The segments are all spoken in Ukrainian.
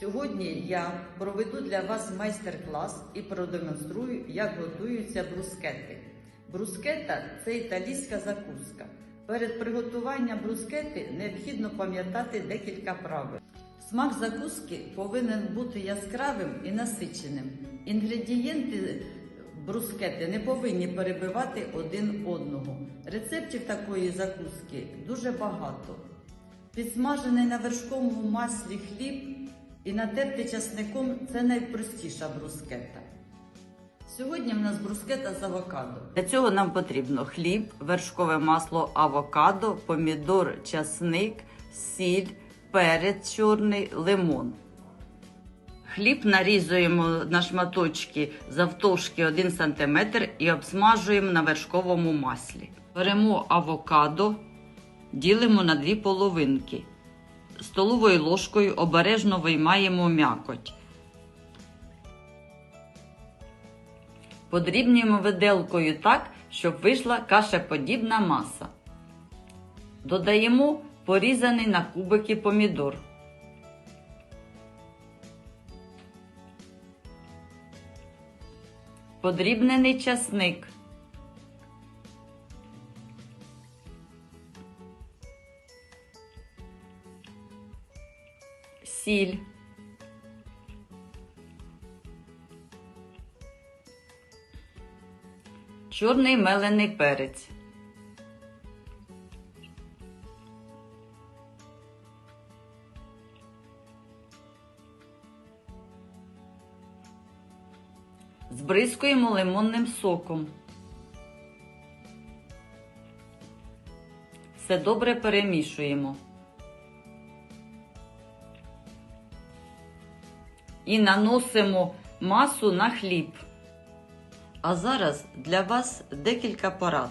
Сьогодні я проведу для вас майстер-клас і продемонструю, як готуються брускети. Брускета це італійська закуска. Перед приготуванням брускети необхідно пам'ятати декілька правил. Смак закуски повинен бути яскравим і насиченим. Інгредієнти брускети не повинні перебивати один одного. Рецептів такої закуски дуже багато. Підсмажений на вершковому маслі хліб і натертий часником це найпростіша брускета. Сьогодні в нас брускета з авокадо. Для цього нам потрібно хліб, вершкове масло авокадо, помідор, часник, сіль, перець чорний, лимон. Хліб нарізуємо на шматочки завтовшки 1 см і обсмажуємо на вершковому маслі. Беремо авокадо, ділимо на дві половинки. Столовою ложкою обережно виймаємо м'якоть. Подрібнюємо виделкою так, щоб вийшла кашеподібна маса. Додаємо порізаний на кубики помідор. Подрібнений часник. Сіль. Чорний мелений перець. Збризкуємо лимонним соком. Все добре перемішуємо. І наносимо масу на хліб. А зараз для вас декілька порад.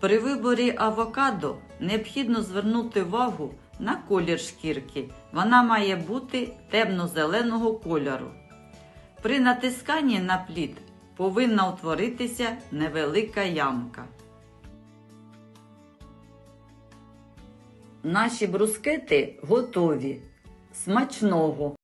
При виборі авокадо необхідно звернути увагу на колір шкірки. Вона має бути темно-зеленого кольору. При натисканні на плід повинна утворитися невелика ямка. Наші брускети готові. Смачного!